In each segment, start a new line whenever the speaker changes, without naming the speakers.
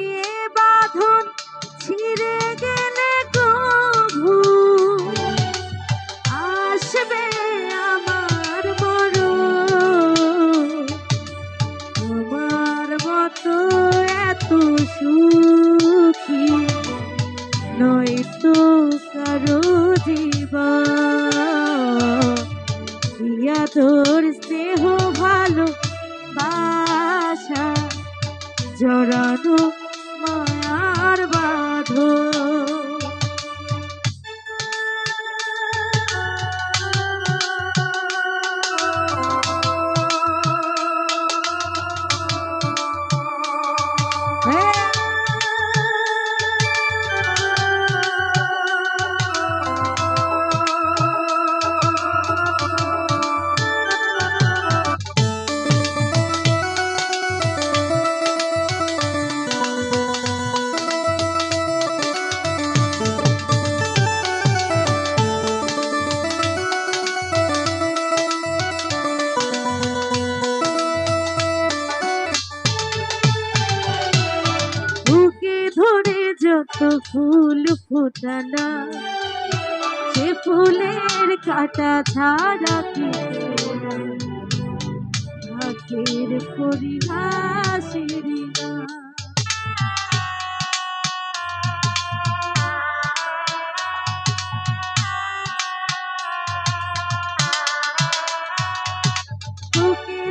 দিয়ে বাঁধন ছিঁড়ে গেলে প্রভু। আসবে আমার মর তোমার মতো নয়তো কারও জীবা স্নেহ ভালো বাসা জড়ানো বাঁধো ফুল ফোটানা, সে ফুলের কাটা ছাড়া ভাগের পরিহাসের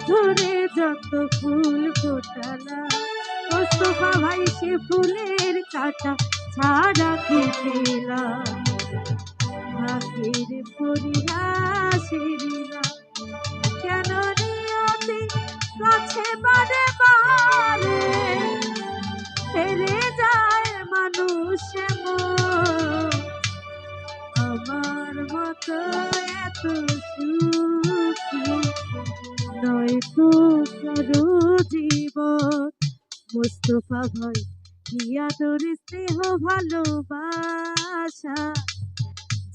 ধরে যত ফুল ফোটালা মোস্তফা ভাই সে ফুলের কাটা ছাড়া খেলা ভাগের পরিহাসের না কেন নিয়তি কাছে বারে বারে হেরে যায় মানুষ মন। আমার মতো এত সুখী নয় তো কারও জীবন। মোস্তফা ভাই কিয়া তোর স্নেহ ভালোবাসা?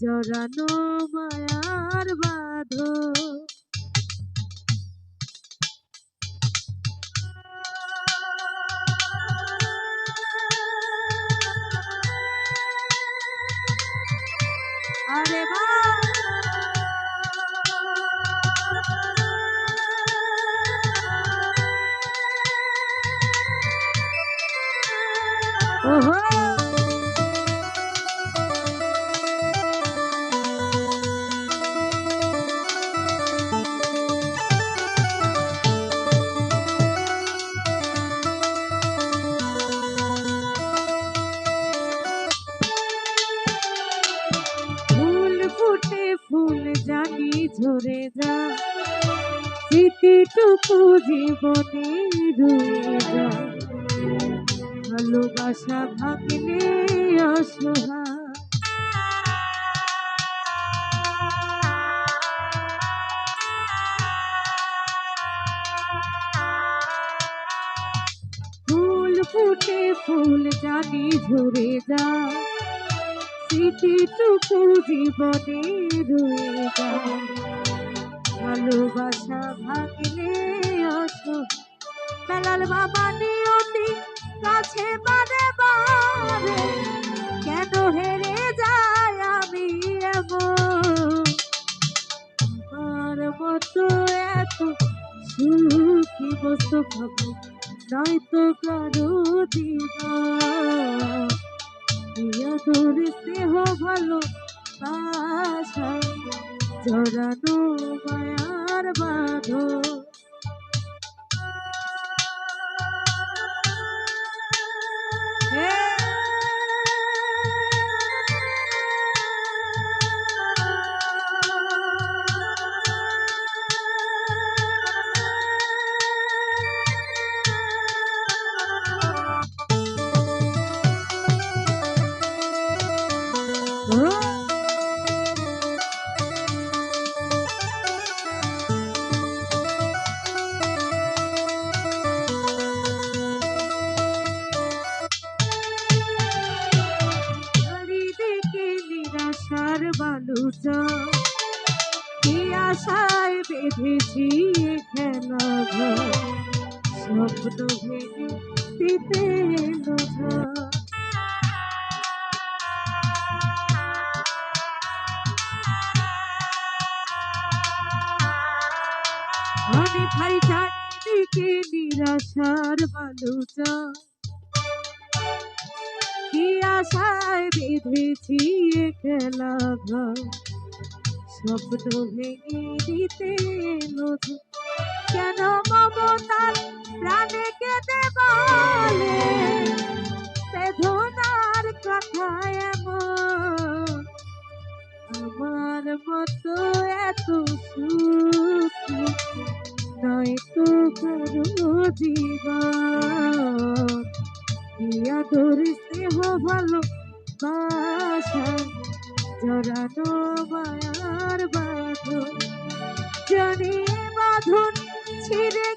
জড়ানো মায়ার বাঁধো আরে বা ঝরে যা। স্মৃতিটুকু জীবনে রয়ে যা। ভালোবাসা ভাঙলে অসহায়। ফুল ফুটে ফুল জানি ঝরে যা। স্মৃতিটুকু জীবনে রয়ে যায়। ভালোবাসা ভাগলে অস বেলাল বাবা নিয়তি কাছে বারে বারে, কেন হেরে যায় আমি আমার মতো এত সুখী বস্তু ভাবো, নয়তো কারও দিবা তোর স্নেহ ভালো বাসা জড়ানো মায়ার বাঁধো এ খেলা স্বপ্ন ভেঙে দিতে ঝড়। আমি ভাই চারিদিকে নিরাশার বালুচা কি আশায় বেঁধেছি খেলা ঘর। স্বপ্ন ভেঙে দিতে নতুন কেন মমতার প্রাণে কেঁদে বলে? বেদনার কথা এমন। আমার মতো এত সুখী নয় তো কারও জীবন। ইয়া তোর স্নেহ ভালো বাসা জড়ানো মায়ার বাঁধন। জানি বাঁধন ছিঁড়ে